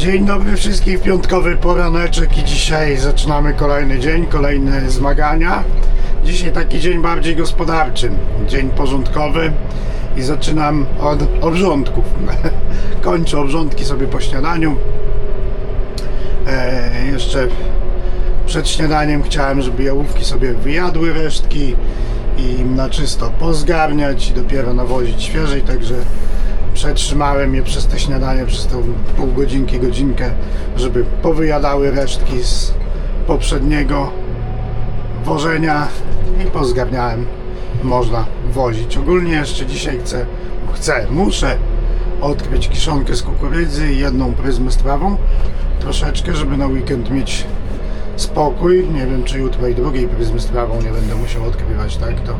Dzień dobry wszystkich, piątkowy poraneczek i dzisiaj zaczynamy kolejny dzień, kolejne zmagania. Dzisiaj taki dzień bardziej gospodarczy, dzień porządkowy i zaczynam od obrządków. Kończę obrządki sobie po śniadaniu. E, jeszcze przed śniadaniem chciałem, żeby jałówki sobie wyjadły resztki i na czysto pozgarniać i dopiero nawozić świeżej, także przetrzymałem je przez te śniadanie, przez tą pół godzinki, godzinkę, żeby powyjadały resztki z poprzedniego wożenia i pozgarniałem. Można wozić. Ogólnie jeszcze dzisiaj chcę, chcę, muszę odkryć kiszonkę z kukurydzy i jedną pryzmę z trawą. Troszeczkę, żeby na weekend mieć spokój. Nie wiem, czy jutro i drugiej pryzmy z trawą nie będę musiał odkrywać, tak? To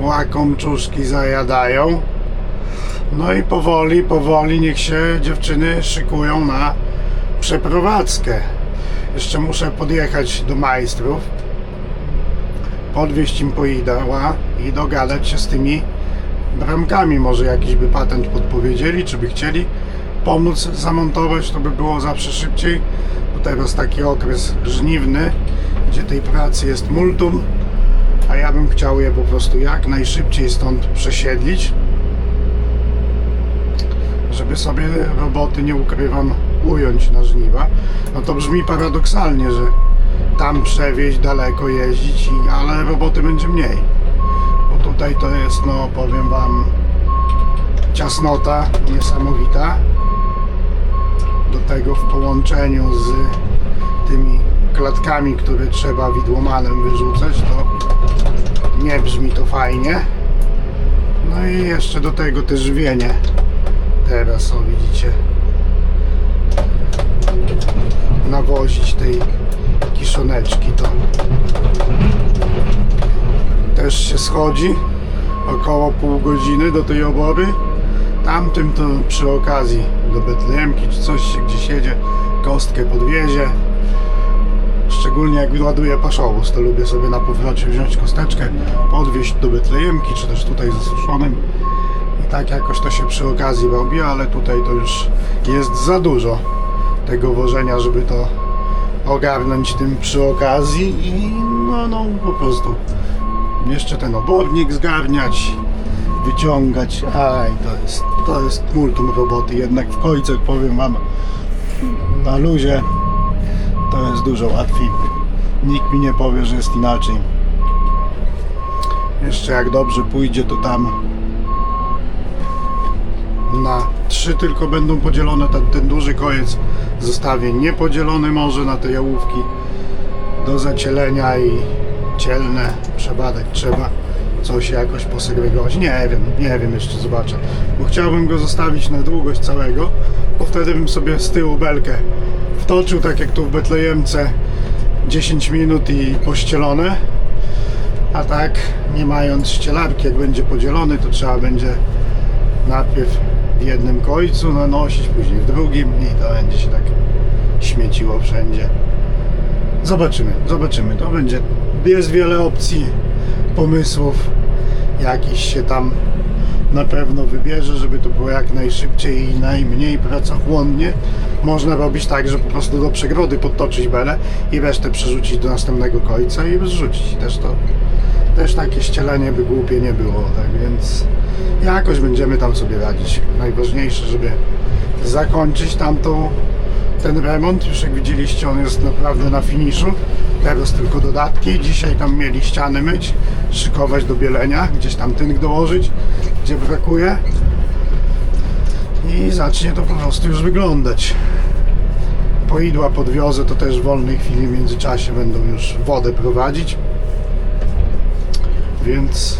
łakomczuszki zajadają. No i powoli, powoli niech się dziewczyny szykują na przeprowadzkę. Jeszcze muszę podjechać do majstrów, podwieźć im poidała i dogadać się z tymi bramkami. Może jakiś by patent podpowiedzieli, czy by chcieli pomóc zamontować, to by było zawsze szybciej. Bo teraz taki okres żniwny, gdzie tej pracy jest multum, a ja bym chciał je po prostu jak najszybciej stąd przesiedlić żeby sobie roboty, nie ukrywam, ująć na żniwa. No to brzmi paradoksalnie, że tam przewieźć, daleko jeździć, ale roboty będzie mniej. Bo tutaj to jest, no powiem Wam, ciasnota niesamowita. Do tego w połączeniu z tymi klatkami, które trzeba widłomanem wyrzucać, to nie brzmi to fajnie. No i jeszcze do tego te żywienie teraz, o widzicie, nawozić tej kiszoneczki to też się schodzi około pół godziny do tej obory. Tamtym to przy okazji do Betlejemki czy coś się gdzieś jedzie kostkę podwiezie. Szczególnie jak ładuję paszowóz to lubię sobie na powrocie wziąć kosteczkę podwieźć do Betlejemki czy też tutaj zasuszonym i tak jakoś to się przy okazji robi, ale tutaj to już jest za dużo tego wożenia, żeby to ogarnąć tym przy okazji i no, no po prostu jeszcze ten obornik zgarniać, wyciągać. Aj, to jest, to jest multum roboty. Jednak w końcu, powiem Wam, na luzie to jest dużo łatwiej. Nikt mi nie powie, że jest inaczej. Jeszcze jak dobrze pójdzie, to tam na trzy tylko będą podzielone. Ten, ten duży koniec zostawię niepodzielony może na te jałówki do zacielenia i cielne przebadać trzeba coś jakoś posegregować. Nie wiem, nie wiem jeszcze zobaczę. Bo chciałbym go zostawić na długość całego, bo wtedy bym sobie z tyłu belkę wtoczył, tak jak tu w Betlejemce 10 minut i pościelone. A tak, nie mając ścielarki, jak będzie podzielony, to trzeba będzie najpierw jednym końcu nanosić, później w drugim i to będzie się tak śmieciło wszędzie. Zobaczymy, zobaczymy. To będzie, jest wiele opcji, pomysłów. Jakiś się tam na pewno wybierze, żeby to było jak najszybciej i najmniej pracochłonnie. Można robić tak, że po prostu do przegrody podtoczyć belę i resztę przerzucić do następnego końca i zrzucić. Też to też takie ścielenie by głupie nie było, tak więc jakoś będziemy tam sobie radzić. Najważniejsze, żeby zakończyć tamtą ten remont. Już jak widzieliście, on jest naprawdę na finiszu. Teraz tylko dodatki. Dzisiaj tam mieli ściany myć, szykować do bielenia, gdzieś tam tynk dołożyć, gdzie brakuje. I zacznie to po prostu już wyglądać. Poidła podwiozę, to też w wolnej chwili w międzyczasie będą już wodę prowadzić. Więc,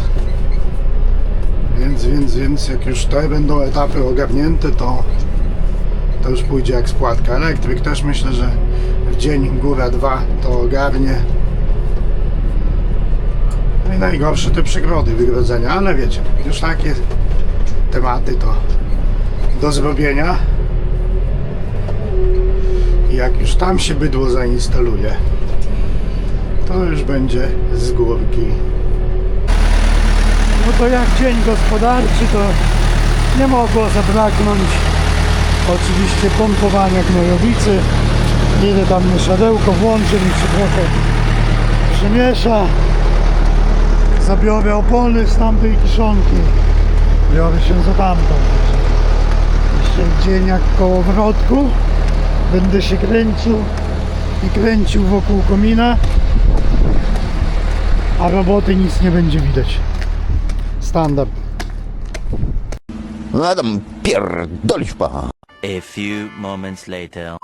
więc, więc, więc jak już te będą etapy ogarnięte, to, to już pójdzie jak spłatka. Elektryk też myślę, że w dzień góra dwa to ogarnie. No i najgorsze te przygrody wygrodzenia, ale wiecie, już takie tematy to do zrobienia. I jak już tam się bydło zainstaluje, to już będzie z górki. No to jak dzień gospodarczy, to nie mogło zabraknąć Oczywiście pompowania gnojowicy. Idę tam mieszadełko, włączę mi się trochę przemiesza. Zabiorę opony z tamtej kiszonki. Biorę się za tamtą. Jeszcze dzień jak koło wrotku. Będę się kręcił i kręcił wokół komina. A roboty nic nie będzie widać. Standard. No tam pierdolisz pan. A few moments later.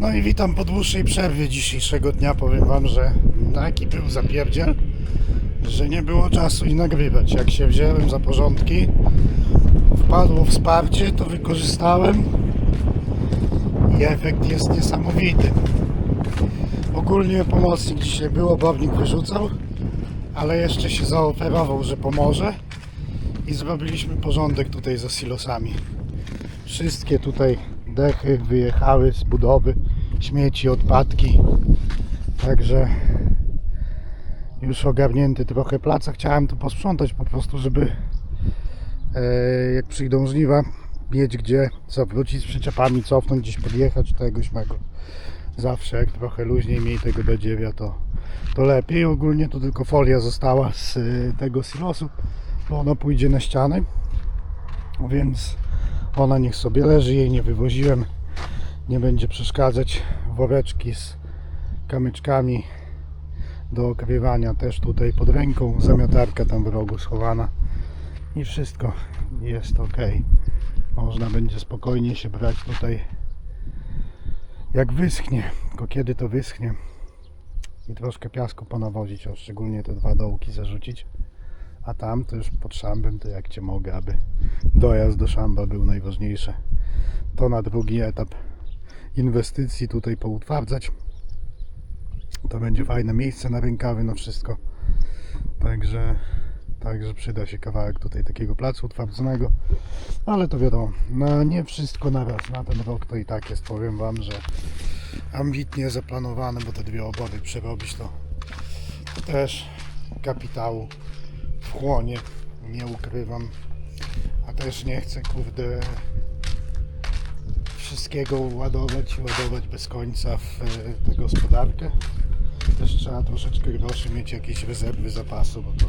No i witam po dłuższej przerwie dzisiejszego dnia. Powiem Wam, że taki był zapierdziel, że nie było czasu i nagrywać. Jak się wziąłem za porządki, wpadło wsparcie, to wykorzystałem i efekt jest niesamowity. Ogólnie pomocnik dzisiaj był, obornik wyrzucał, ale jeszcze się zaoferował, że pomoże i zrobiliśmy porządek tutaj za silosami. Wszystkie tutaj dechy wyjechały z budowy, śmieci, odpadki. Także już ogarnięty trochę placa. Chciałem tu posprzątać po prostu, żeby e, jak przyjdą żniwa, mieć gdzie zawrócić z przyczepami, cofnąć, gdzieś podjechać tego śmego. Zawsze jak trochę luźniej, mniej tego badziewia, to, to lepiej. Ogólnie to tylko folia została z e, tego silosu, bo ona pójdzie na ściany. Więc ona niech sobie leży, jej nie wywoziłem. Nie będzie przeszkadzać. Woreczki z kamyczkami do okrywania też tutaj pod ręką. Zamiotarka tam w rogu schowana. I wszystko jest ok. Można będzie spokojnie się brać tutaj jak wyschnie. Tylko kiedy to wyschnie i troszkę piasku ponawozić, o szczególnie te dwa dołki zarzucić. A tam to już pod szambem, to jak Cię mogę, aby dojazd do szamba był najważniejszy. To na drugi etap inwestycji tutaj poutwardzać. To będzie fajne miejsce na rękawy, na wszystko. Także, także przyda się kawałek tutaj takiego placu utwardzonego. Ale to wiadomo, na nie wszystko na raz. Na ten rok to i tak jest, powiem Wam, że ambitnie zaplanowane, bo te dwie obory przerobić to, to też kapitału wchłonie, nie ukrywam. A też nie chcę, kurde, wszystkiego ładować i ładować bez końca w e, tę gospodarkę. Też trzeba troszeczkę groszy mieć jakieś rezerwy zapasu, bo to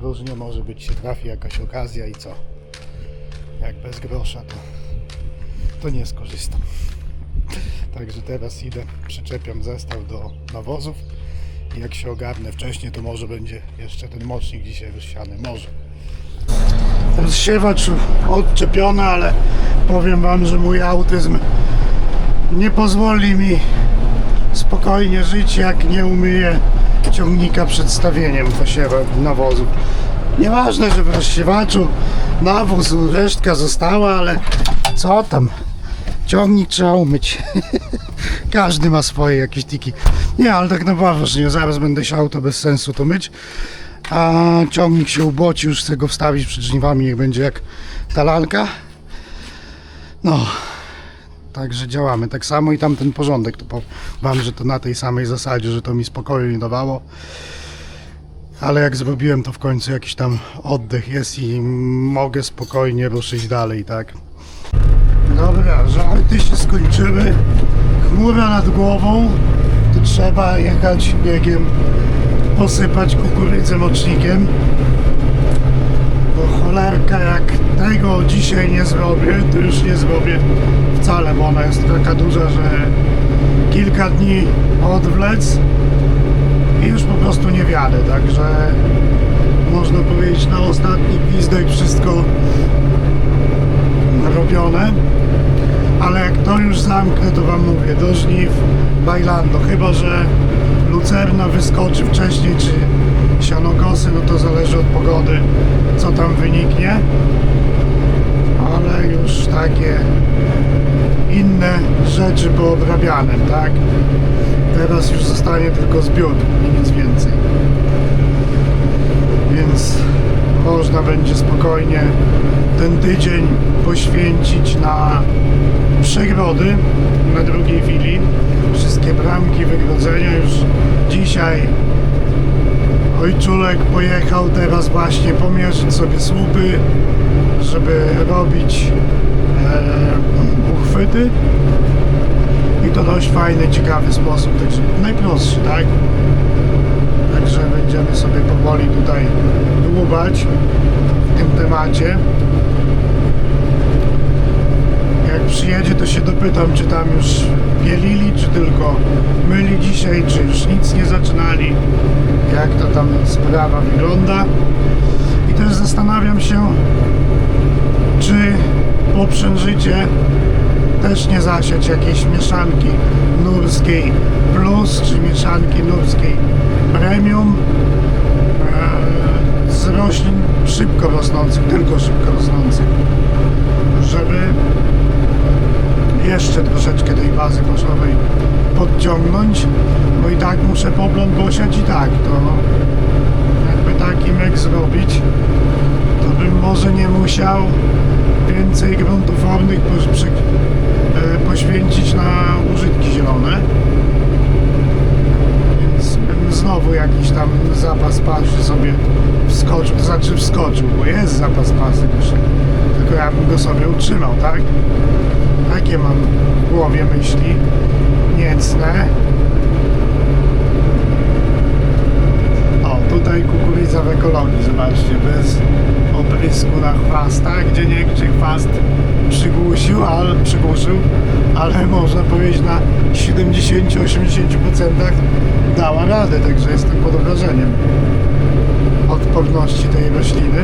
różnie może być, się trafi jakaś okazja i co? Jak bez grosza, to, to nie skorzystam. Także teraz idę, przyczepiam zestaw do nawozów i jak się ogarnę wcześniej, to może będzie jeszcze ten mocznik dzisiaj rozsiany. Może. Rozsiewacz odczepiony, ale powiem Wam, że mój autyzm nie pozwoli mi spokojnie żyć, jak nie umyję ciągnika przed stawieniem nawozu. Nieważne, że w rozsiewaczu nawóz, resztka została, ale co tam? Ciągnik trzeba umyć. Każdy ma swoje jakieś tiki. Nie, ale tak na poważnie, zaraz będę siał, to bez sensu to myć. A ciągnik się uboci, już chcę go wstawić przed żniwami, niech będzie jak ta lalka. No, także działamy. Tak samo i tamten porządek, to powiem że to na tej samej zasadzie, że to mi spokoju nie dawało. Ale jak zrobiłem, to w końcu jakiś tam oddech jest i mogę spokojnie ruszyć dalej, tak? Dobra, żarty się skończyły. Chmura nad głową. To trzeba jechać biegiem, posypać kukurydzę mocznikiem. Bo cholerka, jak tego dzisiaj nie zrobię, to już nie zrobię wcale, bo ona jest taka duża, że kilka dni odwlec i już po prostu nie wiadę. Także można powiedzieć na ostatni gwizdek wszystko robione ale jak to już zamknę, to Wam mówię, do żniw bajlando, chyba że lucerna wyskoczy wcześniej, czy sianokosy, no to zależy od pogody, co tam wyniknie, ale już takie inne rzeczy poobrabiane, tak? Teraz już zostanie tylko zbiór i nic więcej. Więc można będzie spokojnie ten tydzień poświęcić na przegrody na drugiej chwili. Wszystkie bramki, wygrodzenia już dzisiaj ojczulek pojechał teraz właśnie pomierzyć sobie słupy, żeby robić e, uchwyty i to dość fajny, ciekawy sposób, także najprostszy, tak? Także będziemy sobie powoli tutaj dłubać w tym temacie. Jak przyjedzie, to się dopytam, czy tam już bielili, czy tylko myli dzisiaj, czy już nic nie zaczynali, jak to tam sprawa wygląda. I też zastanawiam się, czy po też nie zasiać jakiejś mieszanki nurskiej plus, czy mieszanki premium e, z roślin szybko rosnących, tylko szybko rosnących, żeby jeszcze troszeczkę tej bazy koszowej podciągnąć, bo i tak muszę pobląd posiać i tak, to jakby taki mek zrobić, to bym może nie musiał więcej gruntów ornych e, poświęcić na użytki zielone. Znowu jakiś tam zapas paszy sobie wskoczył, to znaczy wskoczył, bo jest zapas pasy już. Tylko ja bym go sobie utrzymał, tak? Takie mam w głowie myśli niecne. O, tutaj kukurydza w ekologii, zobaczcie, bez oprysku na chwastach, gdzie nie gdzie chwast ale, przygłuszył, ale można powiedzieć na 70-80% dała radę, także jestem pod wrażeniem odporności tej rośliny.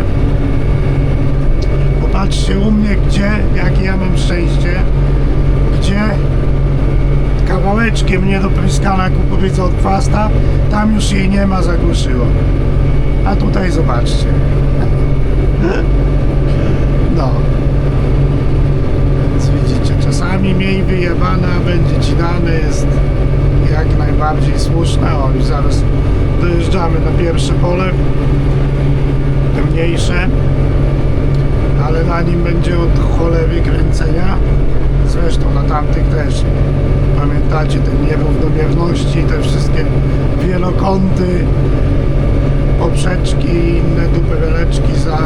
Popatrzcie u mnie, gdzie, jakie ja mam szczęście, gdzie kawałeczkiem niedopryskana kukurydza od chwasta, tam już jej nie ma, zagłuszyło. A tutaj zobaczcie. No. Więc widzicie, czasami mniej wyjebane, a będzie ci dane jest jak najbardziej słuszne. O, już zaraz dojeżdżamy na pierwsze pole, te mniejsze, ale na nim będzie od cholery kręcenia. Zresztą na tamtych też. Pamiętacie te nierównomierności, te wszystkie wielokąty, poprzeczki i inne dupereleczki za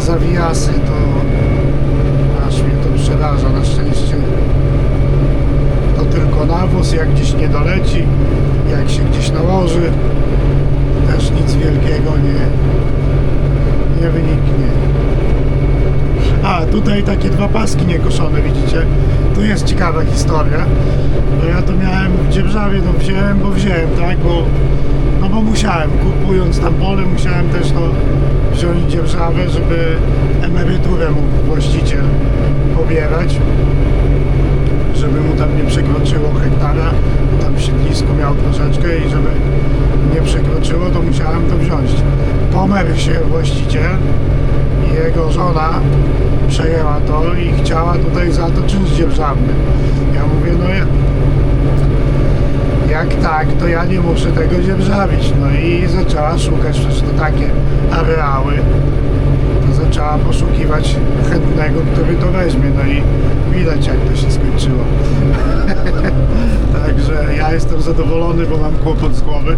zawijasy, to aż mnie to przeraża. Na szczęście to tylko nawóz, jak gdzieś nie doleci, jak się gdzieś nałoży, też nic wielkiego nie, nie wyniknie. A, tutaj takie dwa paski niekoszone, widzicie? Tu jest ciekawa historia. Bo ja to miałem w Dzierżawie, no wziąłem, bo wziąłem, tak? Bo, no bo musiałem, kupując tam pole, musiałem też to wziąć dzierżawę, żeby emeryturę mógł właściciel pobierać. Żeby mu tam nie przekroczyło hektara, bo tam w siedlisku miał troszeczkę i żeby nie przekroczyło, to musiałem to wziąć. Pomerł się właściciel i jego żona przejęła to i chciała tutaj za to czynsz dzierżawny. Ja mówię, no ja, jak tak, to ja nie muszę tego dzierżawić. No i zaczęła szukać, przecież to takie areały. Zaczęła poszukiwać chętnego, który to weźmie. No i widać jak to się skończyło. Także ja jestem zadowolony, bo mam kłopot z głowy.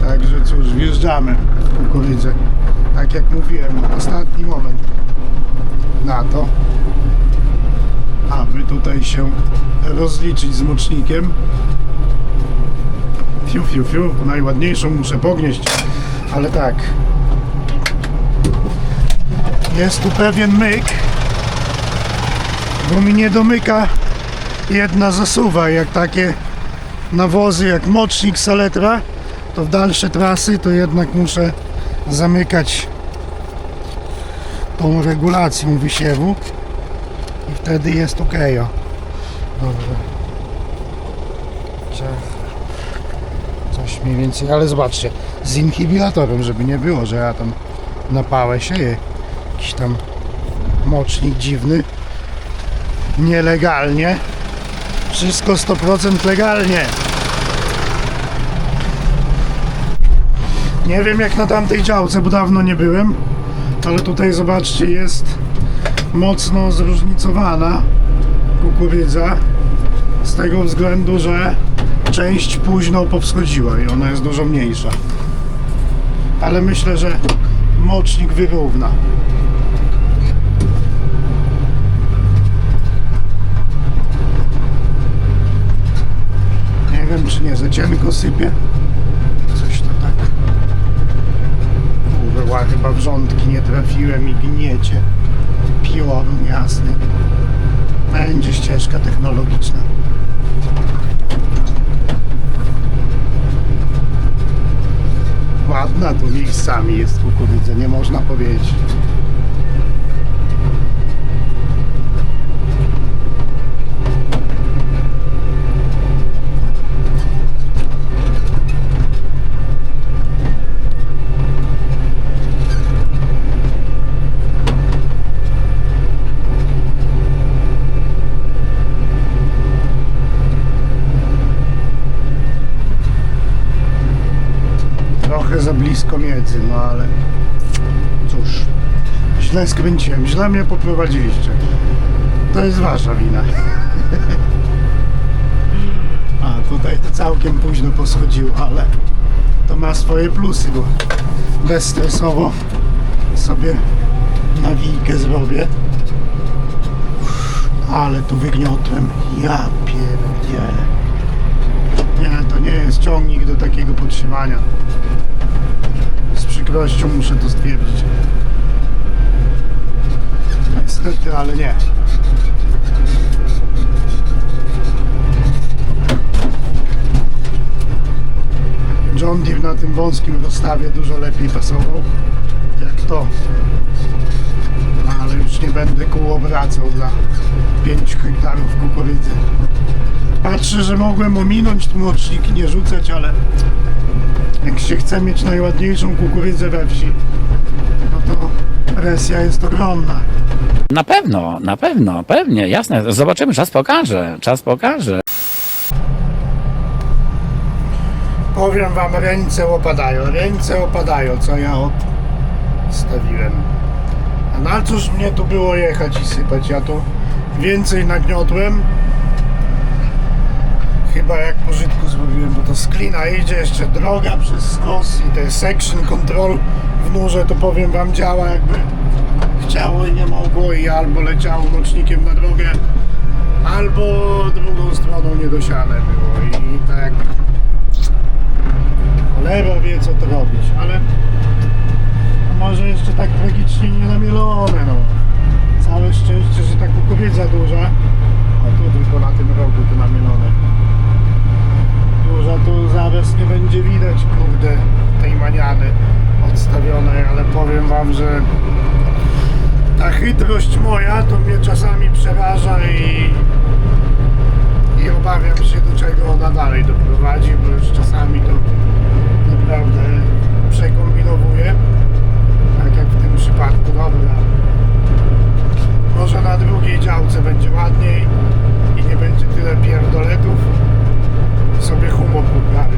Także cóż, wjeżdżamy w kukurydzę. Tak jak mówiłem, ostatni moment na to, aby tutaj się rozliczyć z mocznikiem. Fiu, fiu, fiu, najładniejszą muszę pognieść, ale tak. Jest tu pewien myk, bo mi nie domyka jedna zasuwa, jak takie nawozy, jak mocznik saletra, to w dalsze trasy to jednak muszę zamykać tą regulacją wysiewu i wtedy jest ok. Dobrze. Coś mniej więcej, ale zobaczcie, z inhibilatorem, żeby nie było, że ja tam na sieję jakiś tam mocznik dziwny nielegalnie wszystko 100% legalnie Nie wiem jak na tamtej działce, bo dawno nie byłem, ale tutaj zobaczcie jest mocno zróżnicowana kukurydza z tego względu, że część późno powschodziła i ona jest dużo mniejsza. Ale myślę, że mocznik wyrówna. Wiem czy nie za cienko sypie. Coś to tak. Kurwa, chyba w rządki nie trafiłem i gniecie. Piorun jasny. Będzie ścieżka technologiczna. Ładna tu miejscami jest kukurydza, nie można powiedzieć. Trochę za blisko miedzy, no ale cóż, źle skręciłem, źle mnie poprowadziliście. To jest wasza wina. A tutaj to całkiem późno poschodziło, ale to ma swoje plusy, bo bezstresowo sobie nawijkę zrobię. Ale tu wygniotłem. Ja pierdzielę. Nie, to nie jest ciągnik do takiego podtrzymania. Z przykrością muszę to stwierdzić. Niestety, ale nie. John Deere na tym wąskim rozstawie dużo lepiej pasował jak to. No, ale już nie będę kół obracał dla 5 hektarów kukurydzy. Patrzę, że mogłem ominąć tłumoczniki, nie rzucać, ale jak się chce mieć najładniejszą kukurydzę we wsi, no to presja jest ogromna. Na pewno, na pewno, pewnie, jasne. Zobaczymy, czas pokaże, czas pokaże. Powiem wam, ręce opadają, ręce opadają, co ja odstawiłem. A na cóż mnie tu było jechać i sypać? Ja tu więcej nagniotłem. Chyba jak pożytku zrobiłem, bo to z klina idzie jeszcze droga przez skos i te section control w nurze, to powiem wam działa jakby chciało i nie mogło i albo leciało mocznikiem na drogę, albo drugą stroną niedosiane było i tak Cholera wie co to robić, ale może jeszcze tak tragicznie nie namielone no. Całe szczęście, że ta kukurydza duża, a tu tylko na tym rogu to namielone. Duża tu zaraz nie będzie widać, kurde, tej maniany odstawionej, ale powiem wam, że ta chytrość moja to mnie czasami przeraża i i obawiam się do czego ona dalej doprowadzi, bo już czasami to naprawdę przekombinowuje. Tak jak w tym przypadku, dobra. Może na drugiej działce będzie ładniej i nie będzie tyle pierdoletów. Sobie humor poprawię.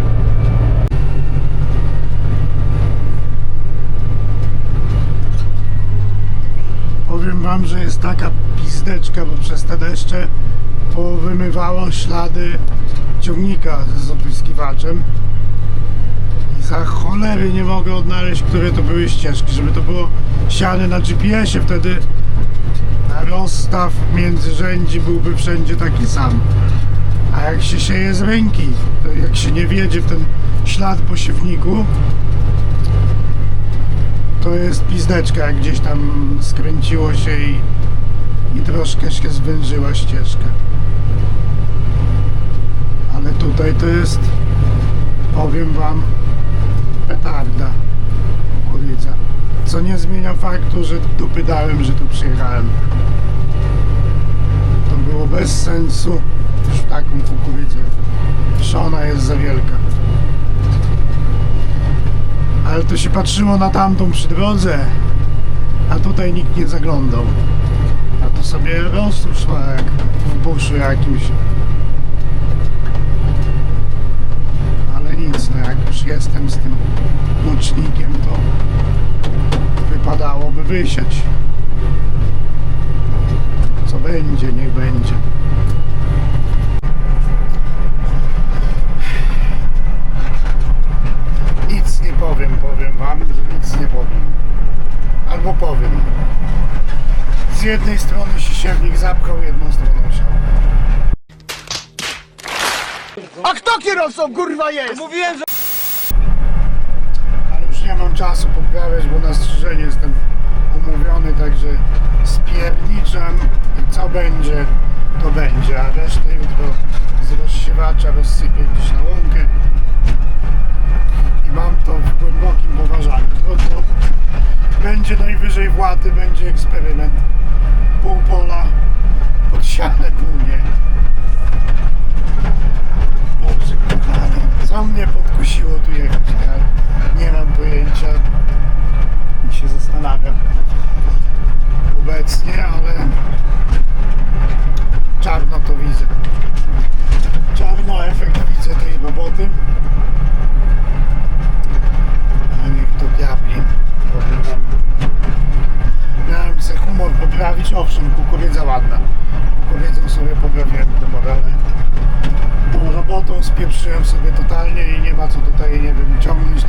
Powiem wam, że jest taka pizdeczka, bo przez te deszcze powymywało ślady ciągnika z opryskiwaczem i za cholery nie mogę odnaleźć, które to były ścieżki, żeby to było siane na GPS-ie, wtedy rozstaw międzyrzędzi byłby wszędzie taki sam. A jak się sieje z ręki, to jak się nie wiedzie w ten ślad po siewniku, to jest pizdeczka, jak gdzieś tam skręciło się i, i troszkę się zwężyła ścieżka. Ale tutaj to jest, powiem wam, petarda kukurydza. Co nie zmienia faktu, że dupy dałem, że tu przyjechałem. To było bez sensu już taką kukurydzę. Że ona jest za wielka. Ale to się patrzyło na tamtą przy drodze, a tutaj nikt nie zaglądał. To sobie rozszła jak w buszu jakimś. Ale nic, no jak już jestem z tym mocznikiem, to wypadałoby wysiać. Co będzie, niech będzie. Nic nie powiem, powiem wam, że nic nie powiem. Albo powiem. Z jednej strony się siewnik zapchał, jedną stroną siał. A kto kierowcą kurwa jest? Mówiłem, że... Ale już nie mam czasu poprawiać, bo na strzyżenie jestem umówiony, także spierniczam i co będzie, to będzie, a resztę jutro z rozsiewacza rozsypię gdzieś na łąkę i mam to w głębokim poważaniu. No to będzie najwyżej włady, będzie eksperyment. Pół pola podsiane, pół nie. Boże kochany, co mnie podkusiło tu jechać? Ja nie mam pojęcia i się zastanawiam obecnie, ale czarno to widzę. Czarno efekt widzę tej roboty. A niech to diabli. Powiem wam. Miałem sobie humor poprawić, owszem, kukurydza ładna. Kukurydzą sobie poprawiłem humor, ale tą robotą spieprzyłem sobie totalnie i nie ma co tutaj, nie wiem, ciągnąć